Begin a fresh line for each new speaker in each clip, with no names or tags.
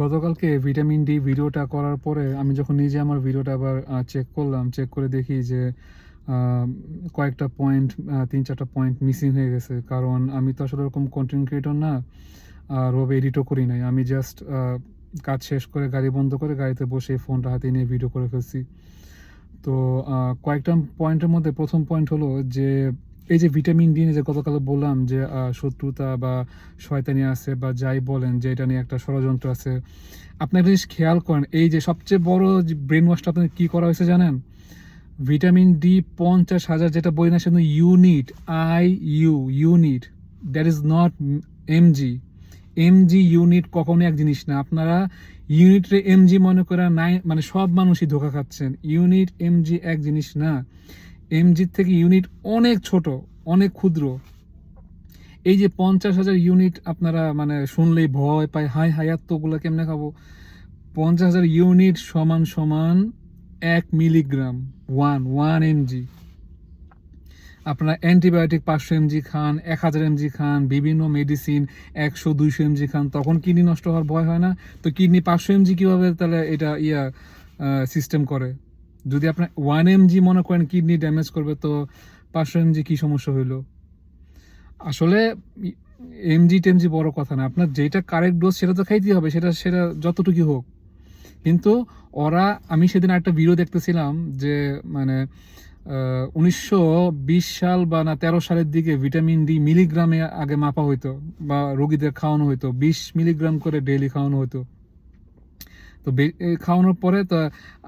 গতকালকে vitamin D ভিডিওটা করার পরে আমি যখন নিজে আমার ভিডিওটা আবার চেক করলাম চেক করে দেখি যে কয়েকটা পয়েন্ট তিন চারটা পয়েন্ট মিসিং হয়ে গেছে। কারণ আমি তো আসলে ওরকম কন্টেন্ট ক্রিয়েটর না, আর ওভাবে এডিটও করি নাই। আমি জাস্ট কাজ শেষ করে গাড়ি বন্ধ করে গাড়িতে বসে ফোনটা হাতে নিয়ে ভিডিও করে ফেলছি। তো কয়েকটা পয়েন্টের মধ্যে প্রথম পয়েন্ট হলো যে এই যে ভিটামিন ডি নিয়ে যে গতকাল বললাম যে শত্রুতা বা শয়তানি আছে বা যাই বলেন যে এটা নিয়ে একটা ষড়যন্ত্র আছে। আপনি একটা জিনিস খেয়াল করেন, এই যে সবচেয়ে বড় ব্রেন ওয়াশটা আপনার কী করা হয়েছে জানেন? ভিটামিন ডি পঞ্চাশ হাজার যেটা বই না সেটা unit I U unit that is not MG MG unit কখনোই এক জিনিস না। আপনারা ইউনিটে এমজি মনে করে নাই মানে সব মানুষই ধোকা খাচ্ছেন। ইউনিট এমজি এক জিনিস না। এমজির থেকে ইউনিট অনেক ছোট, অনেক ক্ষুদ্র। এই যে পঞ্চাশ হাজার ইউনিট আপনারা মানে শুনলেই ভয় পায় হাই এতগুলো কেমনে খাব? পঞ্চাশ হাজার ইউনিট সমান সমান এক মিলিগ্রাম ওয়ান ওয়ান এমজি আপনারা অ্যান্টিবায়োটিক পাঁচশো এমজি খান, এক হাজার এমজি খান, বিভিন্ন মেডিসিন একশো, দুইশো এমজি খান, তখন কিডনি নষ্ট হওয়ার ভয় হয় না। তো কিডনি পাঁচশো এমজি কীভাবে তাহলে এটা ইয়া সিস্টেম করে? যদি আপনার ওয়ান এমজি মনে করেন কিডনি ড্যামেজ করবে, তো পাঁচশো এমজি কী সমস্যা হইল? আসলে এমজি টেমজি বড় কথা না। আপনার যেটা কারেক্ট ডোজ সেটা তো খাইতেই হবে, সেটা সেটা যতটুকু হোক। কিন্তু ওরা, আমি সেদিন একটা ভিডিও দেখতেছিলাম যে মানে উনিশশো বিশ সাল বা না তেরো সালের দিকে ভিটামিন ডি মিলিগ্রামে আগে মাপা হইতো বা রোগীদের খাওয়ানো হইতো। বিশ মিলিগ্রাম করে ডেইলি খাওয়ানো হতো তো খাওয়ানোর পরে তো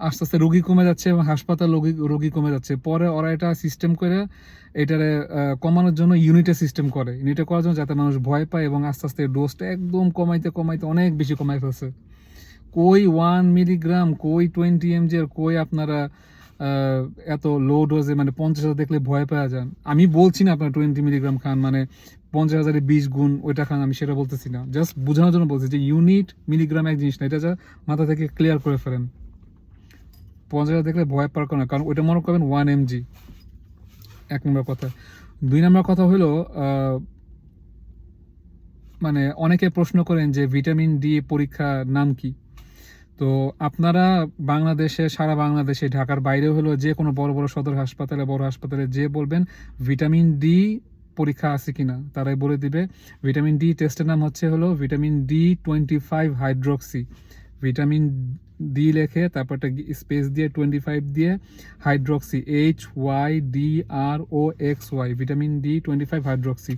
আস্তে আস্তে রোগী কমে যাচ্ছে এবং হাসপাতাল রোগী রোগী কমে যাচ্ছে। পরে ওরা এটা সিস্টেম করে, এটারে কমানোর জন্য ইউনিটে সিস্টেম করে। ইউনিটে করার জন্য যাতে মানুষ ভয় পায় এবং আস্তে আস্তে ডোজটা একদম কমাইতে কমাইতে অনেক বেশি কমাই ফেলছে। কই ওয়ান মিলিগ্রাম কই টোয়েন্টি এমজি আর কই আপনারা এত লো ডোজে মানে পঞ্চাশ দেখলে ভয় পাওয়া যান আমি বলছি না আপনার টোয়েন্টি মিলিগ্রাম খান মানে পঞ্চাশ হাজারে বিশ গুণ ওইটা খান আমি সেটা বলতেছি না। জাস্ট বোঝানোর জন্য বলছি যে ইউনিট মিলিগ্রাম এক জিনিস না, এটা যা মাথা থেকে ক্লিয়ার করে ফেলেন। পঞ্চাশ হাজার দেখলে ভয় পাওয়ার কারণ কারণ ওইটা মনে করবেন ওয়ান এমজি এক নম্বর কথা। দুই নম্বর কথা হলো মানে অনেকে প্রশ্ন করেন যে ভিটামিন ডি পরীক্ষার নাম কি? তো আপনারা বাংলাদেশে, সারা বাংলাদেশে, ঢাকার বাইরে হলো যে কোনো বড় বড় সদর হাসপাতালে, বড় হাসপাতালে যে বলবেন ভিটামিন ডি পরীক্ষা আছে কিনা, তারাই বলে দিবে। ভিটামিন ডি টেস্টের নাম হচ্ছে হলো vitamin D twenty five hydroxy vitamin D লেখে, তারপর একটা স্পেস দিয়ে টোয়েন্টি ফাইভ দিয়ে hydroxy H Y D R O X Y vitamin D twenty five hydroxy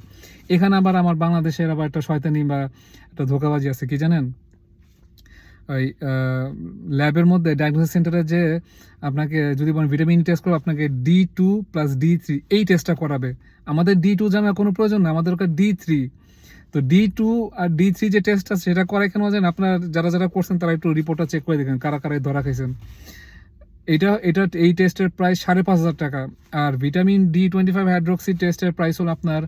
এখানে আবার আমার বাংলাদেশের আবার একটা শয়তানি বা একটা ধোকাবাজি আছে, কি জানেন? ওই ল্যাবের মধ্যে ডায়াগনোসিস সেন্টারে যে আপনাকে যদি বলেন ভিটামিন টেস্ট করব, আপনাকে D two plus D three এই টেস্টটা করাবে। আমাদের ডি টু জানার কোনো প্রয়োজন না আমাদের ওকে ডি থ্রি তো ডি টু আর ডি থ্রি যে টেস্ট আছে, সেটা করাই কেন জানেন? আপনার যারা যারা করছেন, তারা একটু রিপোর্টটা চেক করে দেখেন, কারা কারা এই ধরা খাইছেন। এটা এটা, এই টেস্টের প্রাইস সাড়ে পাঁচ হাজার টাকা। আর vitamin D twenty five hydroxy টেস্টের প্রাইস হলো আপনার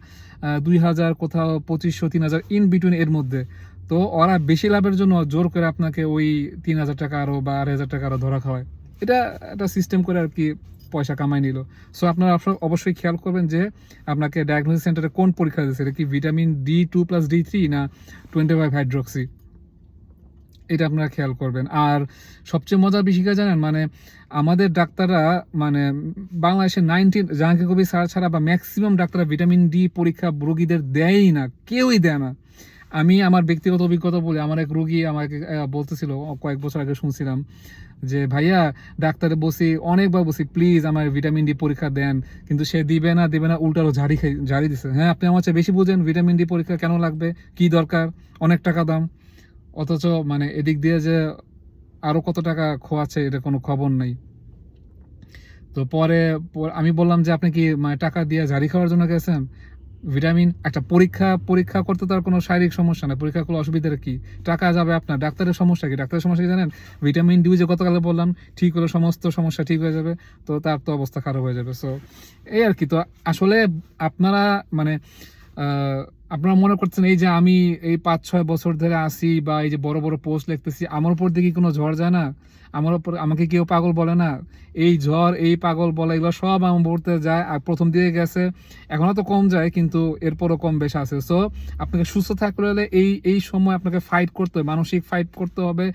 দুই হাজার কোথাও পঁচিশশো, তিন হাজার ইন বিটুইন এর মধ্যে। তো ওরা বেশি লাভের জন্য জোর করে আপনাকে ওই তিন হাজার টাকা আরও বা আড়াই হাজার টাকা আরও ধরা খাওয়ায়। এটা একটা সিস্টেম করে আর কি পয়সা কামাই নিল। সো আপনারা অবশ্যই খেয়াল করবেন যে আপনাকে ডায়াগনোসিস সেন্টারে কোন পরীক্ষা দিচ্ছে এটা কি vitamin D two plus D three না টোয়েন্টি ফাইভ হাইড্রোক্সি এটা আপনারা খেয়াল করবেন। আর সবচেয়ে মজার বিষয় কি জানেন মানে আমাদের ডাক্তাররা মানে বাংলাদেশে নাইনটিন জাহাঙ্গীর কবির স্যার ছাড়া বা ম্যাক্সিমাম ডাক্তাররা ভিটামিন ডি পরীক্ষা রোগীদের দেয়ই না, কেউই দেয় না। আমি আমার ব্যক্তিগত অভিজ্ঞতা বলি, আমার এক রোগী আমাকে বলতেছিল কয়েক বছর আগে শুনছিলাম যে, ভাইয়া, ডাক্তারে বসি অনেকবার বসি প্লিজ আমার ভিটামিন ডি পরীক্ষা দেন, কিন্তু সে দিবে না দিবে না উল্টারও ঝাড়ি খাই, ঝাড়ি দিছে। হ্যাঁ আপনি আমার চেয়ে বেশি বুঝেন ভিটামিন ডি পরীক্ষা কেন লাগবে? কি দরকার? অনেক টাকা দাম। অথচ মানে এদিক দিয়ে যে আরও কত টাকা খোয়াচ্ছে, এটা কোনো খবর নেই। তো পরে, আমি বললাম যে, আপনি কি মানে টাকা দিয়ে ঝাড়ি খাওয়ার জন্য গেছেন? ভিটামিন, একটা পরীক্ষা পরীক্ষা করতে তার কোনো শারীরিক সমস্যা নেই। পরীক্ষা করলে অসুবিধা কি? টাকা যাবে আপনার। ডাক্তারের সমস্যা কি? ডাক্তারের সমস্যা কি জানেন? ভিটামিন ডি যে গতকালে বললাম, ঠিক হলে সমস্ত সমস্যা ঠিক হয়ে যাবে, তো তার তো অবস্থা খারাপ হয়ে যাবে। সো এই আর কি। তো আসলে আপনারা মানে আপনারা মনে করছেন এই যে আমি এই পাঁচ ছয় বছর ধরে আসি বা এই যে বড় বড় পোস্ট লিখতেছি, আমার উপর দিকে কোনো ঝড় যায় না? আমার উপর, আমাকে কেউ পাগল বলে না? এই ঝড়, এই পাগল বলে, এগুলো সব আমার পড়তে যায়, আর প্রথম দিকে গেছে, এখনও তো কম যায়, কিন্তু এরপরও কম বেশ আছে। সো আপনাকে সুস্থ থাকতে হলে এই এই সময় আপনাকে ফাইট করতে হবে, মানসিক ফাইট করতে হবে,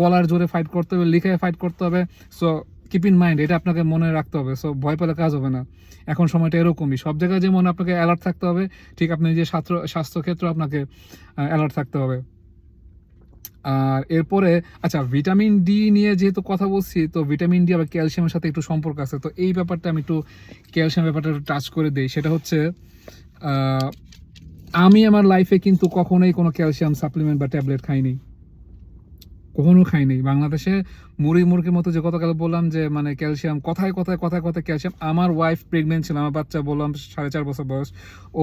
গলার জোরে ফাইট করতে হবে লিখে ফাইট করতে হবে। সো কিপ ইন মাইন্ড এটা আপনাকে মনে রাখতে হবে সো ভয় পেলে কাজ হবে না। এখন সময়টা এরকমই, সব জায়গায় যেমন আপনাকে অ্যালার্ট থাকতে হবে, ঠিক আপনি যে স্বাস্থ্য, স্বাস্থ্যক্ষেত্রে আপনাকে অ্যালার্ট থাকতে হবে। আর এরপরে আচ্ছা ভিটামিন ডি নিয়ে যেহেতু কথা বলছি, তো ভিটামিন ডি আবার ক্যালসিয়ামের সাথে একটু সম্পর্ক আছে, তো এই ব্যাপারটা আমি একটু ক্যালসিয়াম ব্যাপারটা একটু টাচ করে দিই। সেটা হচ্ছে আমি আমার লাইফে কিন্তু কখনোই কোনো ক্যালসিয়াম সাপ্লিমেন্ট বা ট্যাবলেট খাইনি। কখনো খাইনি। বাংলাদেশে মুড়ি মুরগির মতো যে গতকাল বললাম যে মানে ক্যালসিয়াম, কথায় কথায় কথায় কথায় ক্যালসিয়াম। আমার ওয়াইফ প্রেগনেন্ট ছিল, আমার বাচ্চা বললাম সাড়ে চার বছর বয়স।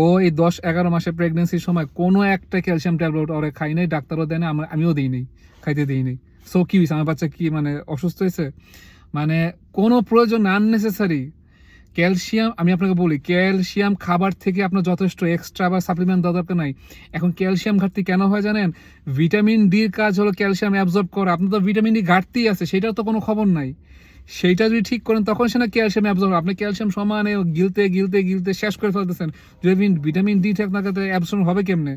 ও এই দশ এগারো মাসের প্রেগনেন্সির সময় কোনো একটা ক্যালসিয়াম ট্যাবলেট ওরে খাই নাই, ডাক্তারও দেয় না আমরা আমিও দিই নি খাইতে দিই দিইনি। সো কি হয়েছে আমার বাচ্চা কি মানে অসুস্থ হয়েছে মানে কোনো প্রয়োজন আননেসেসারি ক্যালসিয়াম, আমি আপনাকে বলি, ক্যালসিয়াম খাবার থেকে আপনার যথেষ্ট এক্সট্রা বা সাপ্লিমেন্ট দেওয়ার দরকার নাই। এখন ক্যালসিয়াম ঘাটতি কেন হয় জানেন? ভিটামিন ডির কাজ হলো ক্যালসিয়াম অ্যাবজর্ব করা। আপনার তো ভিটামিন ডি ঘাটতি আছে সেটার তো কোনো খবর নাই। সেইটা যদি ঠিক করেন, তখন সে না ক্যালসিয়াম অ্যাবজর্ব আপনি ক্যালসিয়াম সমানে গিলতে গিলতে গিলতে শেষ করে ফেলতেছেন। যদি ভিটামিন ডি ঠিক কাছে অ্যাবজর্ব হবে কেমনে?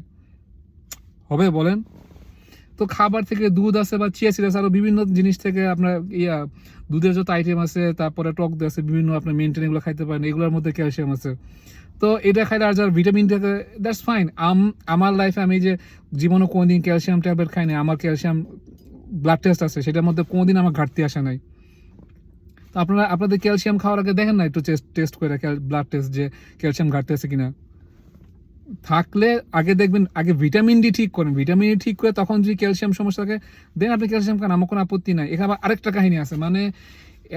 হবে বলেন। তো খাবার থেকে দুধ আছে বা চিয়া সিড আছে, আরও বিভিন্ন জিনিস থেকে আপনার ইয়া, দুধের যত আইটেম আছে, তারপরে টক দিয়ে আছে, বিভিন্ন আপনার মেনটেন এগুলো খাইতে পারেন, এগুলোর মধ্যে ক্যালসিয়াম আছে। তো এটা খাইলে আর যার ভিটামিন থাকে দ্যাটস ফাইন আম, আমার লাইফে আমি যে জীবনে কোনোদিন ক্যালসিয়াম ট্যাবলেট খাই না আমার ক্যালসিয়াম ব্লাড টেস্ট আছে, সেটার মধ্যে কোনোদিন আমার ঘাটতি আসে নাই। তো আপনারা, আপনাদের ক্যালসিয়াম খাওয়ার আগে দেখেন না একটু টেস্ট করে ব্লাড টেস্ট যে ক্যালসিয়াম ঘাটতি আছে কিনা। থাকলে আগে দেখবেন, আগে ভিটামিন ডি ঠিক করেন। ভিটামিন ডি ঠিক করে তখন যদি ক্যালসিয়াম সমস্যা থাকে, দেন আপনি ক্যালসিয়াম খান, আমার কোনো আপত্তি নাই। এখানে আবার আরেকটা কাহিনী আছে মানে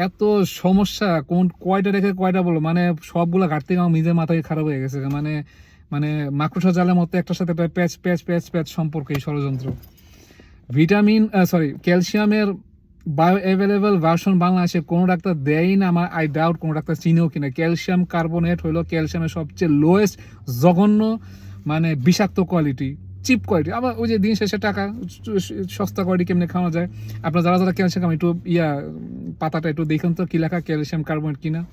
এত সমস্যা, কোন কয়টা রেখে কয়টা বলো মানে সবগুলো ঘাটতি আমার নিজের মাথায় খারাপ হয়ে গেছে। মানে মানে মাকড়সা জালের মতো একটার সাথে প্যাচ প্যাচ প্যাচ প্যাচ সম্পর্ক এই ষড়যন্ত্র। ভিটামিন সরি ক্যালসিয়ামের বায়ো অ্যাভেলেবল ভার্সন বাংলাদেশে কোনো ডাক্তার দেয়ই না, আমার আই ডাউট কোনো ডাক্তার চিনেও কিনা ক্যালসিয়াম কার্বনেট হলো ক্যালসিয়ামের সবচেয়ে লোয়েস্ট জঘন্য মানে বিষাক্ত কোয়ালিটি চিপ কোয়ালিটি আবার ওই যে দিন শেষে টাকা, সস্তা কোয়ালিটি কেমনে খাওয়া যায়? আপনার যারা যারা ক্যালসিয়াম একটু ইয়া, পাতাটা একটু দেখুন তো, কি লেখা ক্যালসিয়াম কার্বনেট কিনা?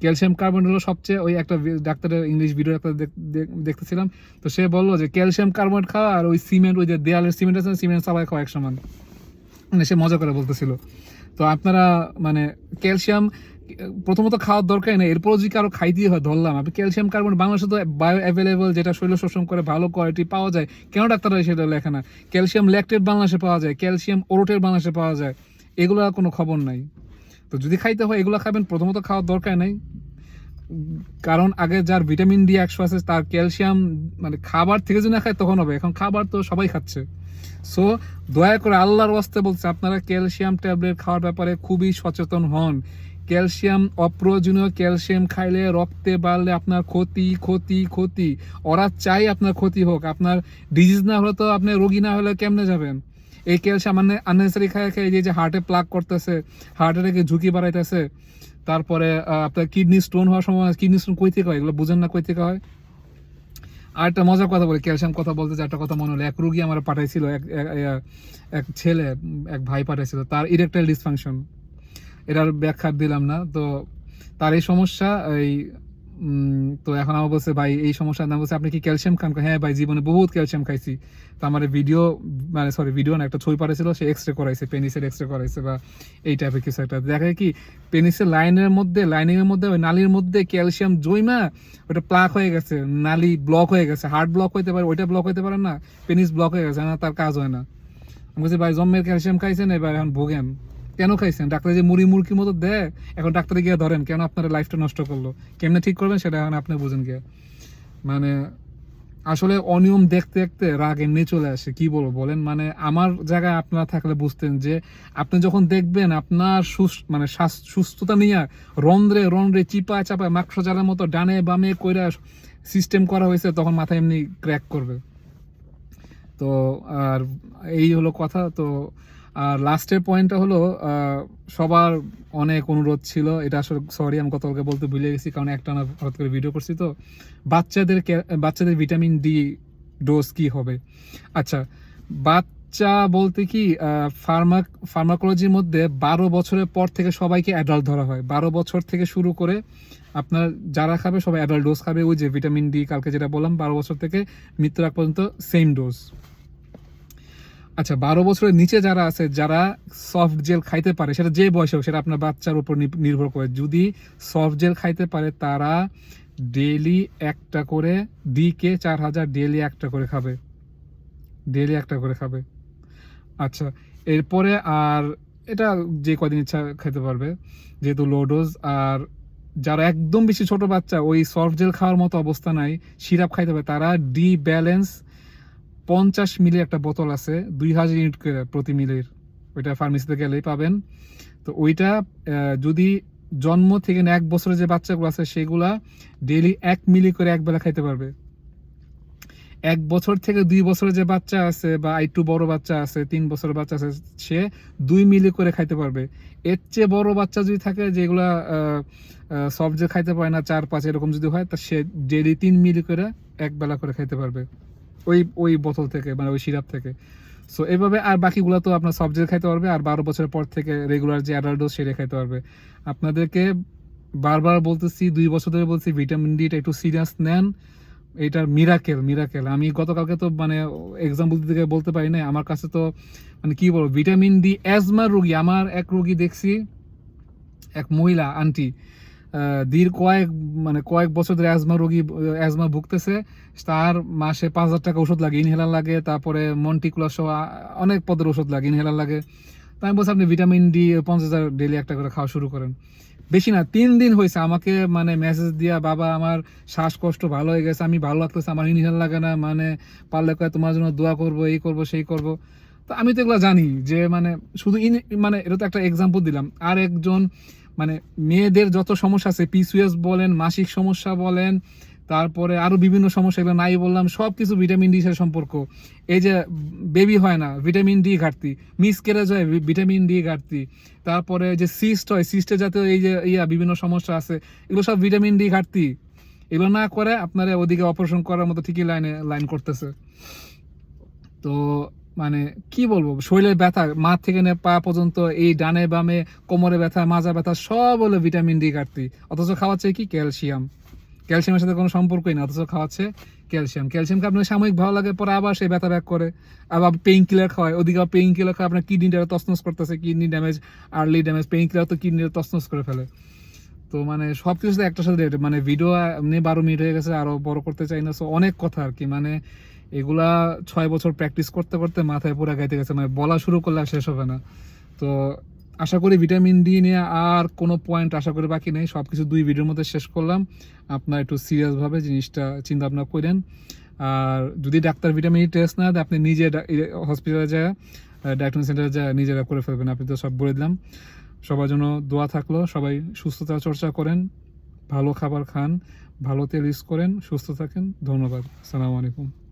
ক্যালসিয়াম কার্বনেট হলো সবচেয়ে, ওই একটা ডাক্তারের ইংলিশ ভিডিও দেখ- দেখতেছিলাম। তো সে বলল যে ক্যালসিয়াম কার্বনেট খাওয়া আর ওই সিমেন্ট ওই যে দেয়ালের সিমেন্ট আছে সিমেন্ট সবাই খাওয়া এক সমান মানে সে মজা করে বলতেছিল। তো আপনারা মানে ক্যালসিয়াম, প্রথমত খাওয়ার দরকার নেই এরপর যদি কারও খাইতে হয় ধরলাম, আপনি ক্যালসিয়াম কার্বন বাংলাদেশে তো বায়ো অ্যাভেলেবল যেটা শৈল শোষণ করে ভালো কোয়ালিটি পাওয়া যায়, কেন ডাক্তাররা সেটা লেখে না? ক্যালসিয়াম ল্যাকটেট বাংলাদেশে পাওয়া যায়, ক্যালসিয়াম ওরোটের বাংলাদেশে পাওয়া যায়, এগুলো কোনো খবর নাই। তো যদি খাইতে হয়, এগুলো খাবেন, প্রথমত খাওয়ার দরকার নেই। কারণ আগে যার ভিটামিন ডি একশো আছে, তার ক্যালসিয়াম মানে খাবার থেকে যদি না খায়, তখন হবে। এখন খাবার তো সবাই খাচ্ছে। সো দয়া করে আল্লাহর ওয়াস্তে বলছে, আপনারা ক্যালসিয়াম ট্যাবলেট খাওয়ার ব্যাপারে খুবই সচেতন হন। ক্যালসিয়াম অপ্রয়োজনীয় ক্যালসিয়াম খাইলে রক্তে বাড়লে আপনার ক্ষতি ক্ষতি ক্ষতি। ওরা চাই আপনার ক্ষতি হোক। আপনার ডিজিজ না হলে তো আপনি রোগী না হলে কেমনে যাবেন? এই ক্যালসিয়াম মানে আননেসারি খায় খায় যে হার্টে প্লাগ করতেছে হার্টের থেকে ঝুঁকি বাড়াইতেছে। তারপরে আপনার কিডনি স্টোন হওয়ার সময় কিডনি স্টোন কই থেকে হয়? এগুলো বুঝেন না কই থেকে হয়? আর একটা মজার কথা বলি, ক্যালসিয়াম কথা বলতে যে একটা কথা মনে হলো, এক রুগী আমার পাঠাইছিল, এক, এক- ছেলে, এক ভাই পাঠাইছিল, তার ইরেকটাইল ডিসফাংশন এটার ব্যাখ্যা দিলাম না, তো তার এই সমস্যা, এই তো এখন আমার বলছে, ভাই, এই সমস্যা না বলছে, আপনি কি ক্যালসিয়াম খান? হ্যাঁ ভাই, জীবনে বহুত ক্যালসিয়াম খাইছি। তো আমার ভিডিও মানে সরি ভিডিও না, একটা ছবি পাঠাইছিল, সে এক্স রে করাইছে পেনিসের এক্স রে করাইছে বা এই টাইপের কিছু একটা। দেখা কি পেনিসের লাইনের মধ্যে লাইনিং এর মধ্যে, ওই নালীর মধ্যে ক্যালসিয়াম জৈমা ওটা প্লাক হয়ে গেছে, নালী ব্লক হয়ে গেছে হার্ট ব্লক হইতে পারে, ওইটা ব্লক হইতে পারে না পেনিস ব্লক হয়ে গেছে, না, তার কাজ হয় না। আমি বলছি, ভাই, জম্মের ক্যালসিয়াম খাইছেন, এবার এখন ভোগেন। কেন খাইছেন? ডাক্তার যে মুড়ি মুরগির মতো দেয়, এখন ডাক্তারে গিয়ে ধরেন, কেন আপনার লাইফটা নষ্ট করল? কেমনে ঠিক করবেন সেটা এখন আপনি বুঝেন গিয়ে। মানে আসলে অনিয়ম দেখতে দেখতে রাগ এমনি চলে আসে, কি বলব বলেন? মানে আমার জায়গায় আপনারা থাকলে বুঝতেন যে, আপনি যখন দেখবেন আপনার মানে সুস্থতা নিয়ে রন্ধ্রে রন্ধ্রে চিপা চাপা মাক্স জালের মতো ডানে বামে কইরা সিস্টেম করা হয়েছে, তখন মাথায় এমনি ক্র্যাক করবে। তো, আর এই হলো কথা, তো আর লাস্টের পয়েন্টটা হলো সবার অনেক অনুরোধ ছিল। এটা আসলে সরি আমি গতকালকে বলতে ভুলে গেছি, কারণ একটা না হঠাৎ করে ভিডিও করছি তো। বাচ্চাদের বাচ্চাদের ভিটামিন ডি ডোজ কি হবে? আচ্ছা বাচ্চা বলতে কি ফার্মা ফার্মাকোলজির মধ্যে বারো বছরের পর থেকে সবাইকে অ্যাডাল্ট ধরা হয়। বারো বছর থেকে শুরু করে আপনার যারা খাবে সবাই অ্যাডাল্ট ডোজ খাবে। ওই যে ভিটামিন ডি কালকে যেটা বললাম, বারো বছর থেকে মৃত্যুর পর্যন্ত সেম ডোজ আচ্ছা বারো বছরের নিচে যারা আছে, যারা সফট জেল খাইতে পারে, সেটা যে বয়সে হোক, সেটা আপনার বাচ্চার উপর নির্ভর করে। যদি সফট জেল খাইতে পারে, তারা ডেইলি একটা করে ডিকে চার হাজার ডেলি একটা করে খাবে। ডেলি একটা করে খাবে। আচ্ছা এরপরে আর এটা যে কদিন ইচ্ছা খেতে পারবে, যেহেতু লো ডোজ আর যারা একদম বেশি ছোট বাচ্চা, ওই সফট জেল খাওয়ার মতো অবস্থা নাই, সিরাপ খাইতে পারে, তারা ডি ব্যালেন্স পঞ্চাশ মিলি একটা বোতল আছে, দুই হাজার ইউনিট প্রতি মিলির। ওইটা ফার্মেসিতে গেলেই পাবেন। তো ওইটা যদি জন্ম থেকে এক বছরের যে বাচ্চাগুলো আছে, সেগুলা ডেইলি এক মিলি করে এক বেলা খাইতে পারবে। এক বছর থেকে দুই বছরের যে বাচ্চা আছে বা একটু বড় বাচ্চা আছে, তিন বছরের বাচ্চা আছে, সে দুই মিলি করে খাইতে পারবে। এর চেয়ে বড় বাচ্চা যদি থাকে, যেগুলা সব যে খাইতে পারে না, চার পাঁচ এরকম যদি হয়, তা সে ডেইলি তিন মিলি করে এক বেলা করে খাইতে পারবে। ওই ওই বোতল থেকে মানে ওই সিরাপ থেকে। সো এইভাবে আর বাকিগুলো তো আপনার সবজি খাইতে পারবে, আর বারো বছরের পর থেকে রেগুলার যে অ্যাডাল্ট ডোজ সেটা খাইতে পারবে। আপনাদেরকে বারবার বলতেছি, দুই বছর ধরে বলছি ভিটামিন ডিটা একটু সিরিয়াস নেন। এটার মিরাকেল মিরাকেল আমি গতকালকে তো মানে এক্সাম্পল দিতে বলতে পারি না আমার কাছে তো মানে কি বলব ভিটামিন ডি অ্যাজমার রুগী, আমার এক রুগী দেখছি, এক মহিলা আন্টি দীর্ঘ কয়েক মানে কয়েক বছর ধরে অ্যাজমা রোগী অ্যাজমা ভুগতেছে। তার মাসে পাঁচ হাজার টাকা ওষুধ লাগে ইনহেলার লাগে, তারপরে মন্টিকুলার সহ অনেক পদের ওষুধ লাগে ইনহেলার লাগে। তো আমি বলছি আপনি ভিটামিন ডি পঞ্চাশ হাজার ডেলি একটা করে খাওয়া শুরু করেন। বেশি না, তিন দিন হয়েছে, আমাকে মানে মেসেজ দিয়া, বাবা, আমার শ্বাসকষ্ট ভালো হয়ে গেছে, আমি ভালো লাগতেছে, আমার ইনহেলার লাগে না মানে পারলে কয়ে তোমার জন্য দোয়া করব, এই করব, সেই করব। তো আমি তো এগুলো জানি যে মানে শুধু ইন মানে এটা তো একটা এক্সাম্পল দিলাম। আর একজন মানে মেয়েদের যত সমস্যা আছে পিসিএস বলেন, মাসিক সমস্যা বলেন, তারপরে আরও বিভিন্ন সমস্যা, এগুলো নাই বললাম সব কিছু ভিটামিন ডি সম্পর্ক। এই যে বেবি হয় না ভিটামিন ডি ঘাটতি মিসক্যারেজ হয় ভি- ভিটামিন ডি ঘাটতি। তারপরে যে সিস্ট হয় সিস্টে যাতে এই যে ইয়া, বিভিন্ন সমস্যা আছে, এগুলো সব ভিটামিন ডি ঘাটতি। এগুলো না করে আপনারা ওদিকে অপারেশন করার মতো ঠিকই লাইনে লাইন করতেছে। তো মানে কি বলব, শরীরের ব্যথা মা থেকে নিয়ে পা পর্যন্ত, এই ডানে বামে, কোমরে ব্যথা, মাজা ব্যথা, সব হলো ভিটামিন ডি ঘাটতি। অথচ খাওয়াচ্ছে কি? ক্যালসিয়াম। ক্যালসিয়ামের সাথে কোনো সম্পর্কই না অথচ খাওয়াচ্ছে ক্যালসিয়াম। ক্যালসিয়ামকে আপনার সাময়িক ভালো লাগে, পরে আবার সেই ব্যথা ব্যাক করে। আবার পেইন কিলার খাওয়ায়। ওদিকে পেইন কিলার খাওয়া আপনার কিডনিটা তসনস করতেছে kidney damage early damage pain killer তো কিডনিটা তসনস করে ফেলে। তো মানে সব কিছু একটার সাথে মানে ভিডিও এমনি বারো মিনিট হয়ে গেছে, আরও বড় করতে চাই না সো অনেক কথা আর কি। মানে এগুলা ছয় বছর প্র্যাকটিস করতে করতে মাথায় পুরো গাইতে গেছে মানে বলা শুরু করলে আর শেষ হবে না। তো আশা করি ভিটামিন ডি নিয়ে আর কোনো পয়েন্ট আশা করি বাকি নেই সব কিছু দুই ভিডিওর মধ্যে শেষ করলাম। আপনার একটু সিরিয়াসভাবে জিনিসটা চিন্তা ভাবনা করেন। আর যদি ডাক্তার ভিটামিন টেস্ট না দেয়, আপনি নিজে হসপিটালে যায় ডাক্তার সেন্টারে যায়, নিজেরা করে ফেলবেন, আপনি তো সব বলে দিলাম। সবার জন্য দোয়া থাকল, সবাই সুস্থতা চর্চা করেন, ভালো খাবার খান, ভালো তেল ইউজ করেন, সুস্থ থাকেন, ধন্যবাদ, আসসালামু আলাইকুম।